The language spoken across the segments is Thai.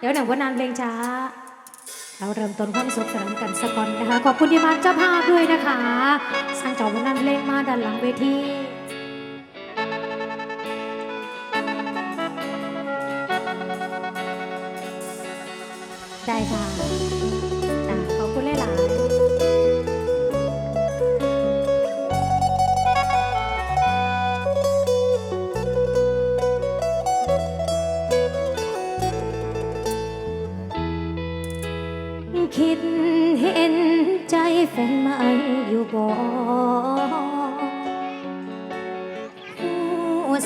เดี๋ยวหนังว่านานเพลงช้า เราเริ่มต้นความสุขสนานกันสักก่อนนะคะ ขอบคุณที่มาเจ้าภาพด้วยนะคะ สร้างจอวันนั้นเพลงมาด้านหลังเวทีได้ค่ะ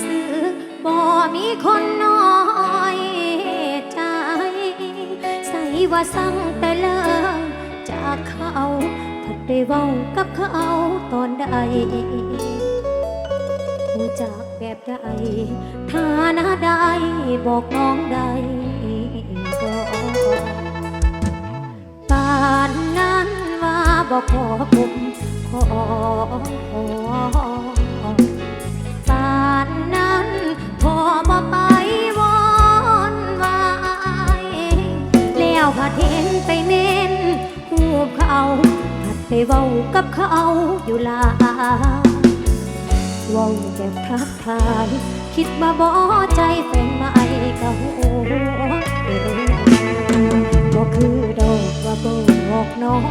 สึกบ่มีคนน้อยใจ ใส่ว่าสั่งแต่เลิกจากเขาผัดไปเว้ากับเขาตอนใดรู้จักแบบใดฐานะใดบอกน้องใดบอกป่านนั้นว่าบอกขอคุมขอ เห็นไปเม้นหูบเขาผัดไปเว้ากับเขาอยู่ลาเว้าแก็บทักทายคิดมาบ่ใจแฟนมาไอกับหัวเองบ่คือดอกว่าบ่บอกน้อง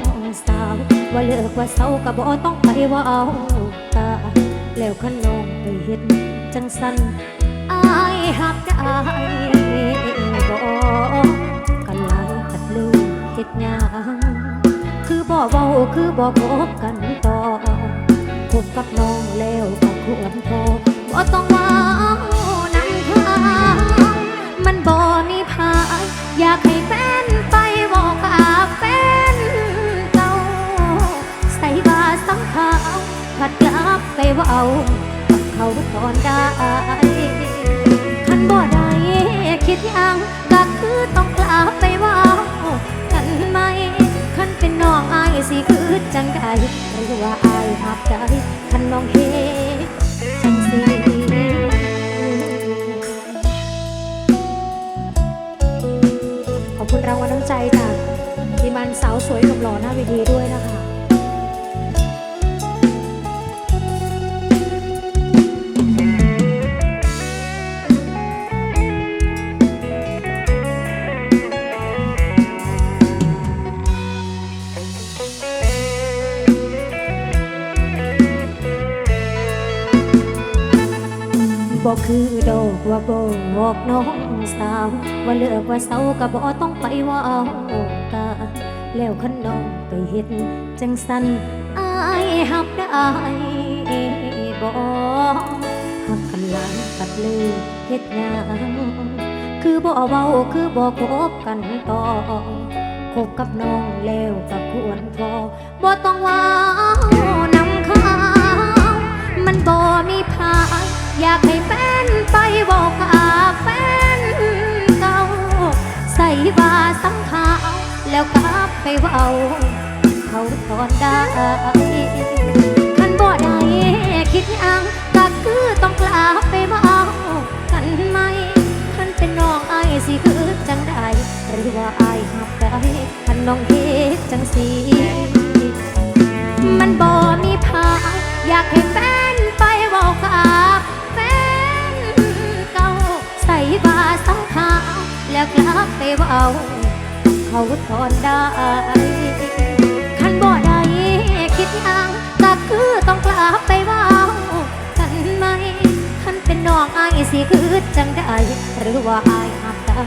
สาว ว่าเลิกว่าเศร้าก็บ่ต้องไปว่าเอาตาแล้วขนองไปเฮ็ดจังสันอายหักได้บ่กันหลายกัด เฮ็ดยังคือบ่เว้าคือบ่คบกันต่อคบกับน้องแล้วก็ควรพอบ่ต้องว่า ว่าอายหักใจคันน้องเฮจังสิขอบคุณรางวัลน้ำใจจากทีมันสาวสวยหนุ่มหล่อหน้าเวทีด้วยนะคะ ว่าบอกน้องสาว ว่าเลิกว่าเศร้าก็บ่ต้องไปว่าเอากาแล้วขันน้องไปเฮ็ดจังสันอายหับได้บ่หักกันหลายตัดเลยเฮ็ดหยังคือบ่เว้าคือบ่คบกันต่อคบกับน้องแล้วก็ควรพอบ่ต้องว้า อยากให้แฟนไปบอกกับแฟนเก่า ใส่บาสังขาวแล้วกลับไปเว้าเขาตอนได้คันบ่ได้คิดหยังก็คือต้องกลับไปเว้ากันไหมคันเป็นน้องไอายสิคือจังใดหรือว่าไอายหับได้คันน้องเฮ็ดจังสีมันบ่มีพาอยากให้แฟน ใส่บาสังขาวแล้วกลับไปเว้าเขาทอนได้คันบ่ได้คิดยังก็คือต้องกลับไปเว้ากันไหมคันเป็นน้องอายสิคือจังได้ หรือว่าอายหักได้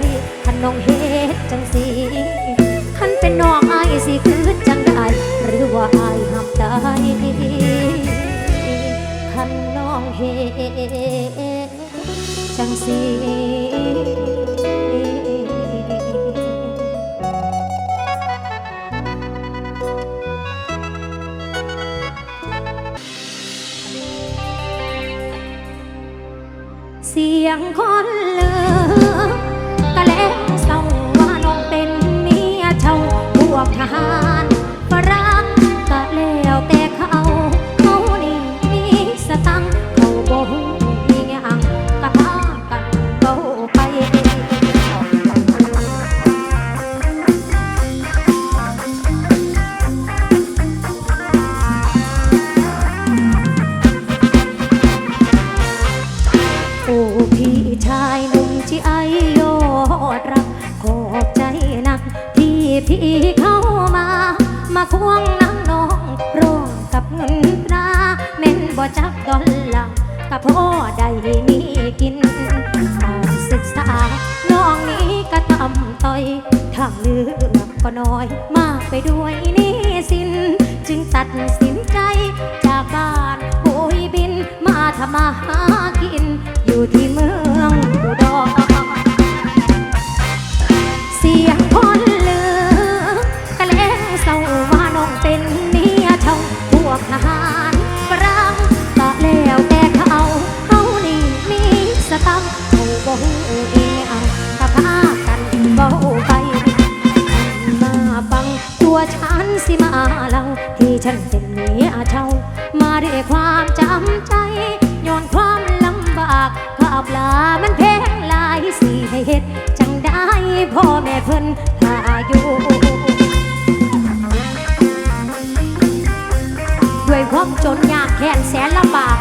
คันน้องเฮ็ดจังสีคันเป็นน้องอายสิคือจังได้ หรือว่าอายหักได้คันน้องเฮ็ด จังสีเสียงคนเลือ ที่เข้ามา มาควงน้ำนองร่วมกับเงินตราเม่นบ่จักดอลลาร์กับพ่อได้มีกินตอนศึกษา น้องนี้ก็ทำต่อยทางเลือกก็น้อย มากไปด้วยนี่สิน จึงตัดสินใจจากบ้านปุยบินมาทำมาหา เขาบ่ฮู้เอเอาถ้าพกันเบาไป มาฟังตัวฉันสิมาเล่าที่ฉันเป็นเมียเช่ามาด้วยความจำใจย้อนความลำบากข้าปลามันแพงลายสิให้เฮ็ดจังได้พ่อแม่เพิ่นพายูด้วยความจนยากแค้นแสนลำบาก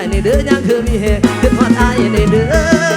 ายในเด้อยังคือมีเฮคือทอดอายในเด้อ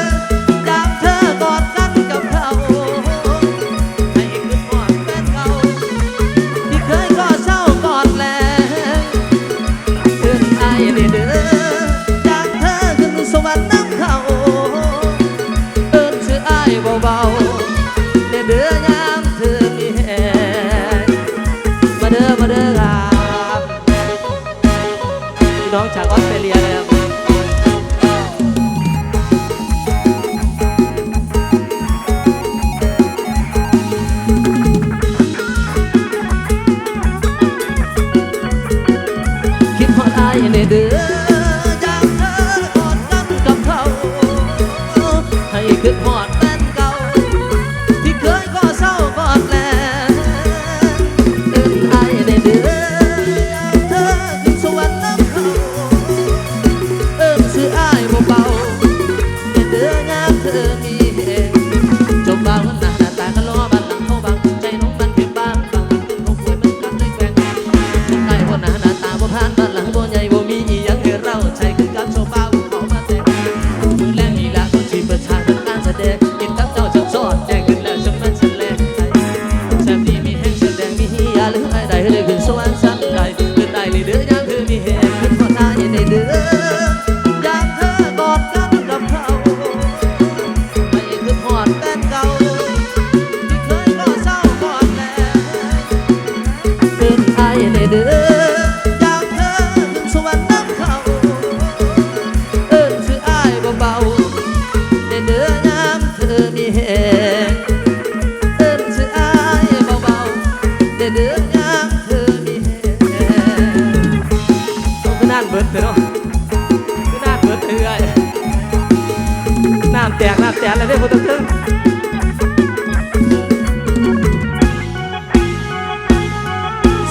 แสนเลยได้บ่ถึงถึ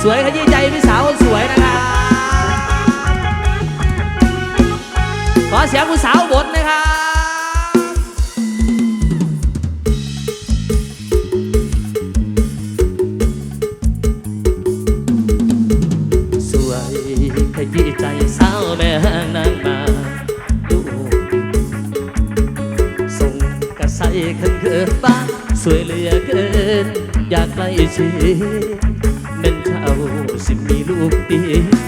สวยขยี้ใจพี่สาวคนสวยนะครับขอเสียงคุณสาวบทนะครับ เสีเป็นเท่าสิมีลูกตี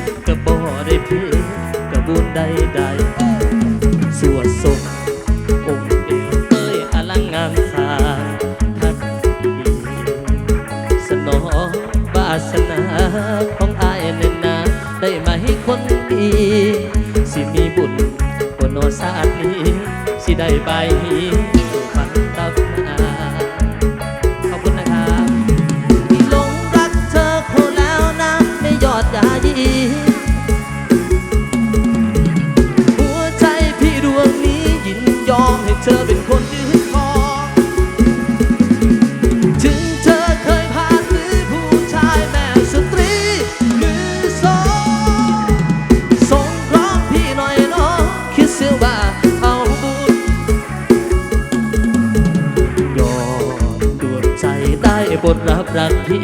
พี่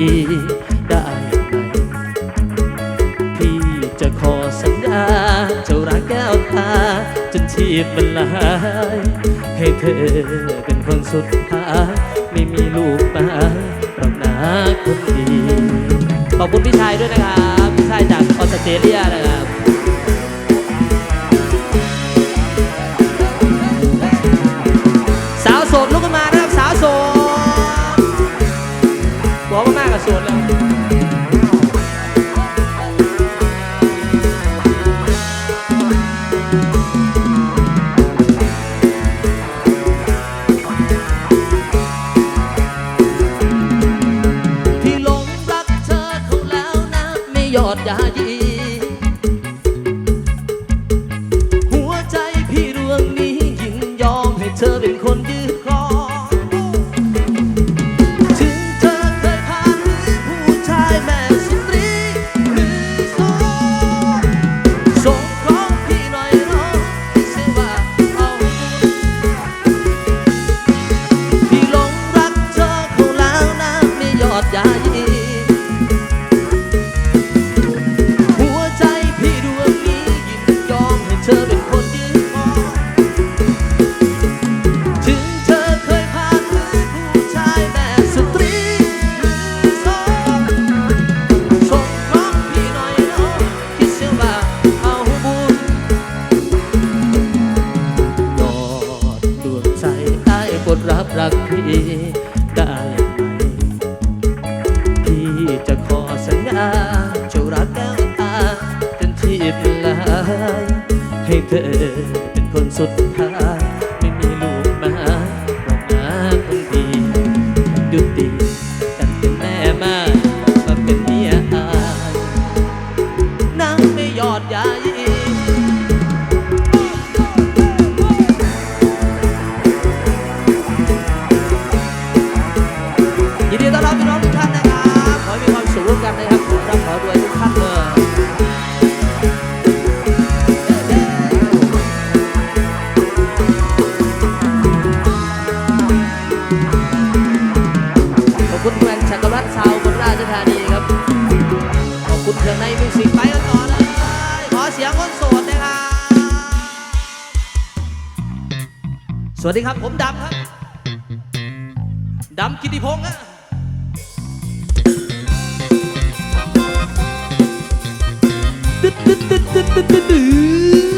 ได้ไหมพี่จะขอสัญญาจะรักแก้วตาจนชีพมันลาย ให้เธอเป็นคนสุดท้ายไม่มีลูกมาเราหนาคนดี ขอบคุณพี่ชายด้วยนะครับ พี่ชายจากออสเตรเลียนะครับ เธอเป็นคนสุดท้าย จากในมิวสิกไปกันต่อเลยขอเสียงคนโสดนะครับสวัสดีครับ ผมดำครับดำกิติพงศ์อะตึ๊ดตึ๊ดตึ๊ดตึ๊ดตึ๊ดตึ๊ด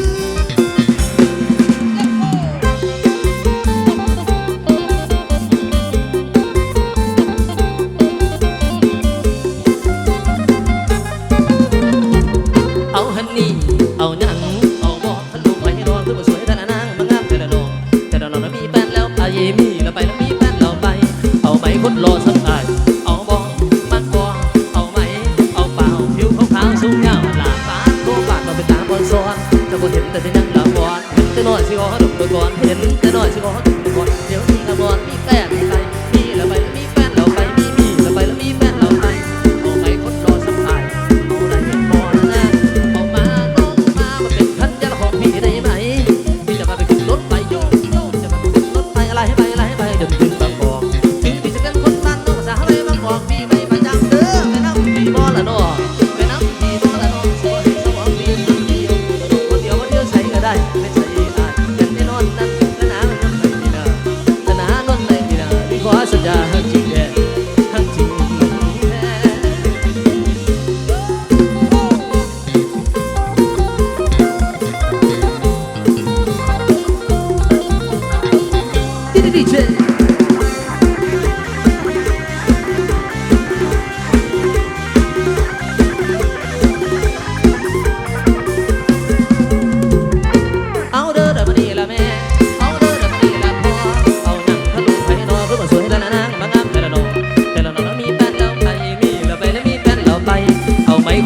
你。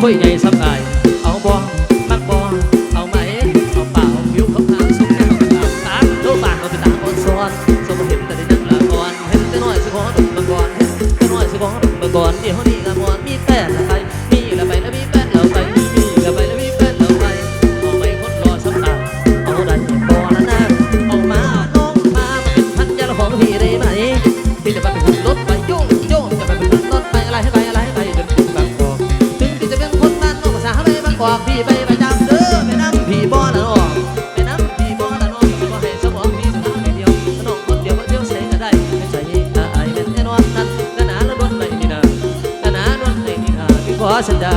Khoảng. ขวางพี่ไปไปจำเด้อไปน้ำพี่บ่อนะน้องไปน้ำพี่บ่อนะน้องบ่ให้สมองพี่สุดายเดียวน้องคนเดียวคนเดียวใส่ก็ได้ไม่ใช่อ้ยเป็นแน่นอนนั้นนานาล้วนไม่ดีนะนานาล้วนไม่ดีนะพี่ขอสัญญา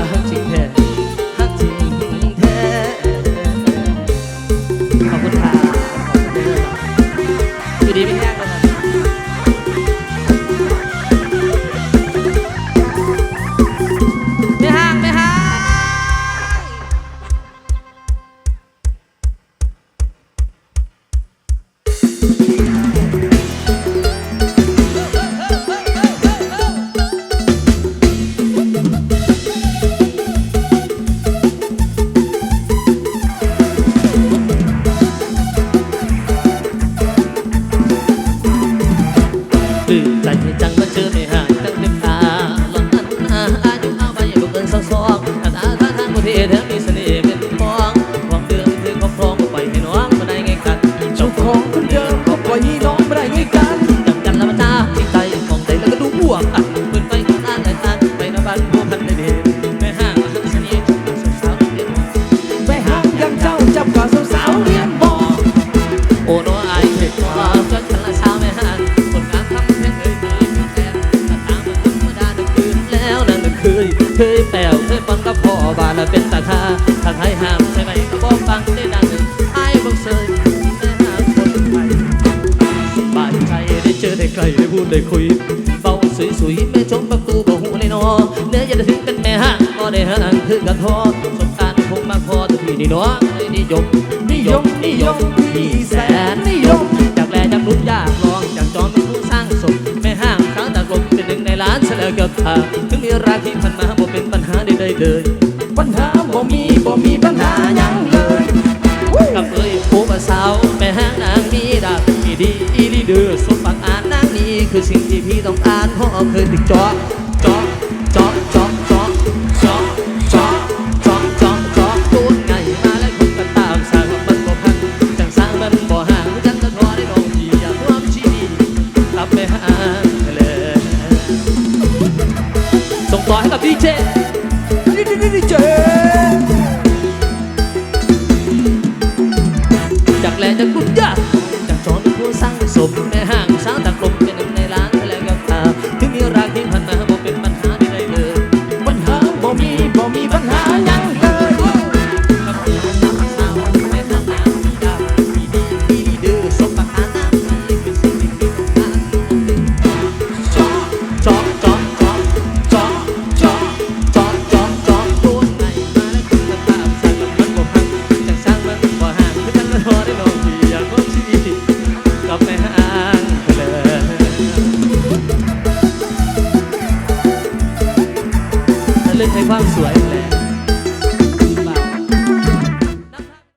ได้คุยเฝ้าสวยสวยแม่ชมประตูบ่หูเนนอเนื้อยันถึงเป็นแม่ฮะก็ได้ห่างคือกระทอสมการคงมาพอแต่พี่นี่นาะนิยมนิยมนิยมนี่แสนนิยมจากแลจากรุ่นยากลองจากจอมเป็นผู้สร้างสมแม่ห้างครั้งตะกลมเป็นหนึ่งในล้านเฉลยเกือบขาถึงมีราคีพันมาบ่เป็นปัญหาใดๆเลย TikTok.